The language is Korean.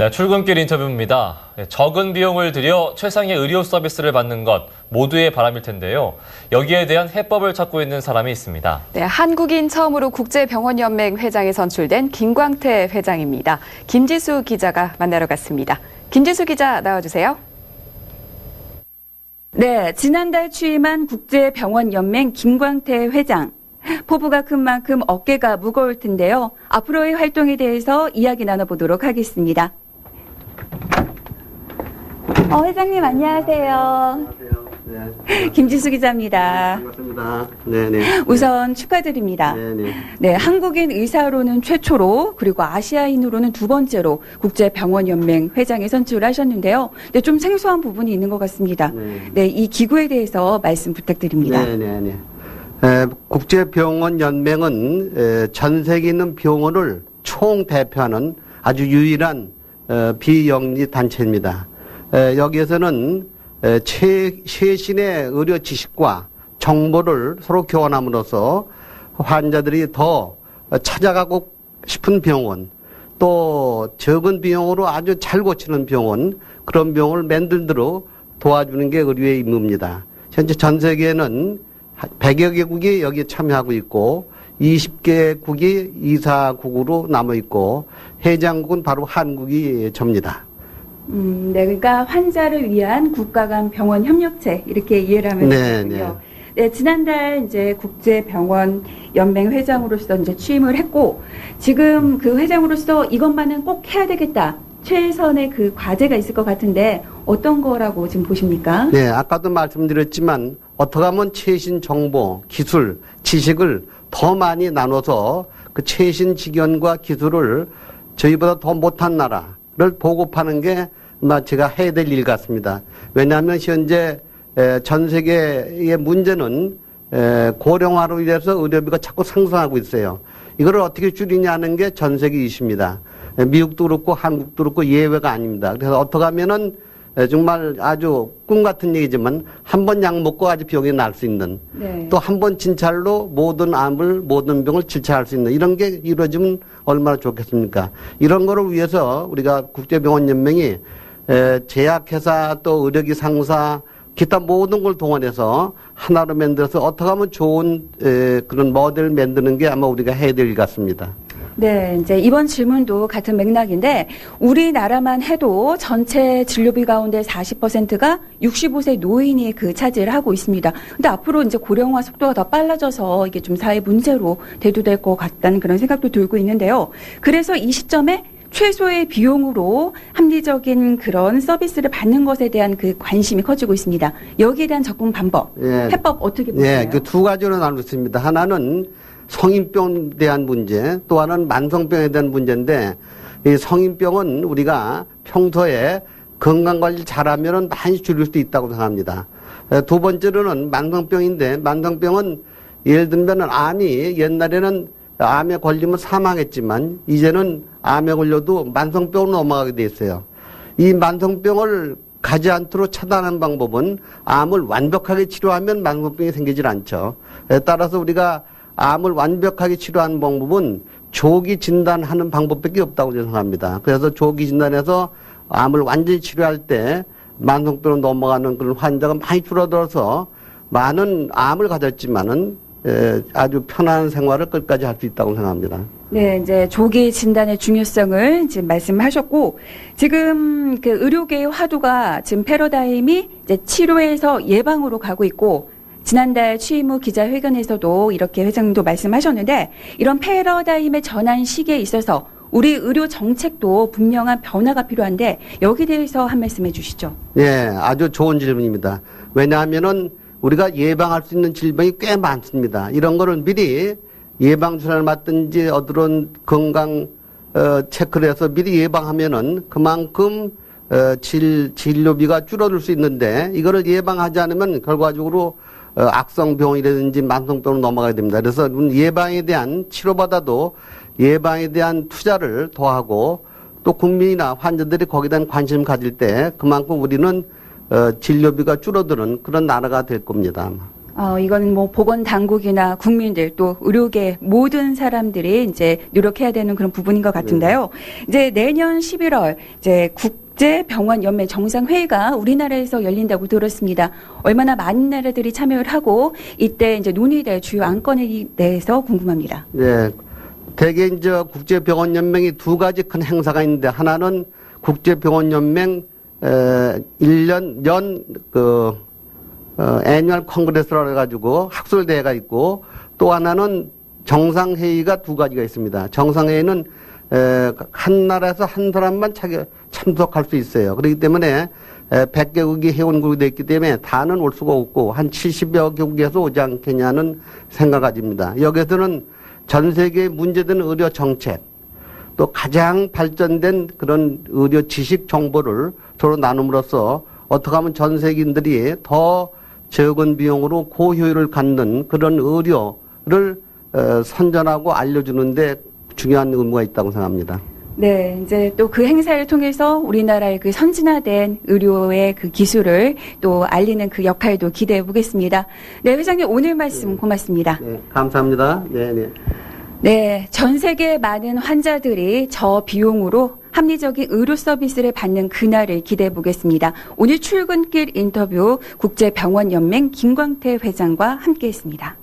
네, 출근길 인터뷰입니다. 네, 적은 비용을 들여 최상의 의료 서비스를 받는 것 모두의 바람일 텐데요. 여기에 대한 해법을 찾고 있는 사람이 있습니다. 네, 한국인 처음으로 국제병원연맹 회장에 선출된 김광태 회장입니다. 김지수 기자가 만나러 갔습니다. 김지수 기자 나와주세요. 네, 지난달 취임한 국제병원연맹 김광태 회장. 포부가 큰 만큼 어깨가 무거울 텐데요. 앞으로의 활동에 대해서 이야기 나눠보도록 하겠습니다. 어, 회장님 안녕하세요. 안녕하세요. 네. 김지수 기자입니다. 반갑습니다. 네 네. 우선 축하드립니다. 네 네. 네, 한국인 의사로는 최초로 그리고 아시아인으로는 두 번째로 국제병원연맹 회장에 선출하셨는데요. 네, 좀 생소한 부분이 있는 것 같습니다. 네. 네, 이 기구에 대해서 말씀 부탁드립니다. 네 네 네. 에, 국제병원 연맹은 에, 전 세계 있는 병원을 총 대표하는 아주 유일한 어, 비영리 단체입니다. 에, 여기에서는 최신의 의료 지식과 정보를 서로 교환함으로써 환자들이 더 찾아가고 싶은 병원, 또 적은 비용으로 아주 잘 고치는 병원, 그런 병원을 만들도록 도와주는 게 의료의 임무입니다. 현재 전 세계에는 100여 개국이 여기에 참여하고 있고 20개국이 이사국으로 남아 있고 회장국은 바로 한국이 접니다. 음, 네, 그러니까 환자를 위한 국가 간 병원 협력체 이렇게 이해를 하면 네, 되겠군요. 네, 지난달 이제 국제병원 연맹 회장으로서 이제 취임을 했고 지금 그 회장으로서 이것만은 꼭 해야 되겠다. 최선의 그 과제가 있을 것 같은데 어떤 거라고 지금 보십니까? 네, 아까도 말씀드렸지만 어떻게 하면 최신 정보, 기술, 지식을 더 많이 나눠서 그 최신 지견과 기술을 저희보다 더 못한 나라를 보급하는 게 제가 해야 될 일 같습니다. 왜냐하면 현재 에, 전 세계의 문제는 에, 고령화로 인해서 의료비가 자꾸 상승하고 있어요. 이걸 어떻게 줄이냐는 게 전 세계 이슈입니다. 에, 미국도 그렇고 한국도 그렇고 예외가 아닙니다. 그래서 어떻게 하면은 에, 정말 아주 꿈 같은 얘기지만 한 번 약 먹고 아주 병이 날 수 있는 네. 또한 번 진찰로 모든 암을 모든 병을 질찰할 수 있는 이런 게 이루어지면 얼마나 좋겠습니까? 이런 거를 위해서 우리가 국제병원 연맹이 에, 제약회사 또 의료기 상사 기타 모든 걸 동원해서 하나로 만들어서 어떻게 하면 좋은 에, 그런 모델을 만드는 게 아마 우리가 해야 될 일 같습니다. 네, 이제 이번 질문도 같은 맥락인데 우리나라만 해도 전체 진료비 가운데 40%가 65세 노인이 그 차지를 하고 있습니다. 근데 앞으로 이제 고령화 속도가 더 빨라져서 이게 좀 사회 문제로 대두될 것 같다는 그런 생각도 들고 있는데요. 그래서 이 시점에 최소의 비용으로 합리적인 그런 서비스를 받는 것에 대한 그 관심이 커지고 있습니다. 여기에 대한 접근 방법, 예. 해법 어떻게 보세요? 네, 그두 가지로 수 있습니다. 하나는 성인병에 대한 문제, 또 하나는 만성병에 대한 문제인데, 이 성인병은 우리가 평소에 건강관리 잘하면 많이 줄일 수 있다고 생각합니다. 에, 두 번째로는 만성병인데, 만성병은 예를 들면 암이 옛날에는 암에 걸리면 사망했지만, 이제는 암에 걸려도 만성병으로 넘어가게 돼 있어요. 이 만성병을 가지 않도록 차단하는 방법은 암을 완벽하게 치료하면 만성병이 생기질 않죠. 에 따라서 우리가 암을 완벽하게 치료하는 방법은 조기 진단하는 방법밖에 없다고 생각합니다. 그래서 조기 진단해서 암을 완전히 치료할 때 만성병으로 넘어가는 그런 환자가 많이 줄어들어서 많은 암을 가졌지만은 에, 아주 편안한 생활을 끝까지 할 수 있다고 생각합니다. 네, 이제 조기 진단의 중요성을 지금 말씀하셨고, 지금 그 의료계의 화두가 지금 패러다임이 이제 치료에서 예방으로 가고 있고, 지난달 취임 후 기자회견에서도 이렇게 회장님도 말씀하셨는데, 이런 패러다임의 전환 시기에 있어서 우리 의료 정책도 분명한 변화가 필요한데, 여기 대해서 한 말씀 해 주시죠. 예, 아주 좋은 질문입니다. 왜냐하면은 우리가 예방할 수 있는 질병이 꽤 많습니다. 이런 거를 미리 예방주사를 맞든지 어떤 건강 어, 체크를 해서 미리 예방하면은 그만큼 어, 질, 진료비가 줄어들 수 있는데 이거를 예방하지 않으면 결과적으로 어, 악성병이라든지 만성병으로 넘어가야 됩니다. 그래서 예방에 대한 치료보다도 예방에 대한 투자를 더하고 또 국민이나 환자들이 거기에 대한 관심을 가질 때 그만큼 우리는 어, 진료비가 줄어드는 그런 나라가 될 겁니다. 어, 이거는 뭐 보건 당국이나 국민들 또 의료계 모든 사람들이 이제 노력해야 되는 그런 부분인 것 같은데요. 이제 내년 11월 이제 국제병원 연맹 정상회의가 우리나라에서 열린다고 들었습니다. 얼마나 많은 나라들이 참여를 하고 이때 이제 논의될 주요 안건에 대해서 궁금합니다. 예. 대개 이제 국제병원연맹이 두 가지 큰 행사가 있는데 하나는 국제병원연맹 에, 1년 연그 어, 애뉴얼 컨그레스라 해가지고 학술대회가 있고 또 하나는 정상회의가 두 가지가 있습니다. 정상회의는 에, 한 나라에서 한 사람만 차- 참석할 수 있어요. 그렇기 때문에 에, 100개국이 회원국이 됐기 때문에 다는 올 수가 없고 한 70여 개국에서 오지 않겠냐는 생각 가집니다. 여기서는 전 세계에 문제된 의료 정책 또 가장 발전된 그런 의료 지식 정보를 서로 나눔으로써 어떻게 하면 전 세계인들이 더 적은 비용으로 고효율을 갖는 그런 의료를 어, 선전하고 알려주는데 중요한 의무가 있다고 생각합니다. 네, 이제 또 그 행사를 통해서 우리나라의 그 선진화된 의료의 그 기술을 또 알리는 그 역할도 기대해 보겠습니다. 네, 회장님 오늘 말씀 고맙습니다. 네, 감사합니다. 네, 네. 네, 전 세계 많은 환자들이 저 비용으로 합리적인 의료 서비스를 받는 그날을 기대해 보겠습니다. 오늘 출근길 인터뷰 국제병원연맹 김광태 회장과 함께 했습니다.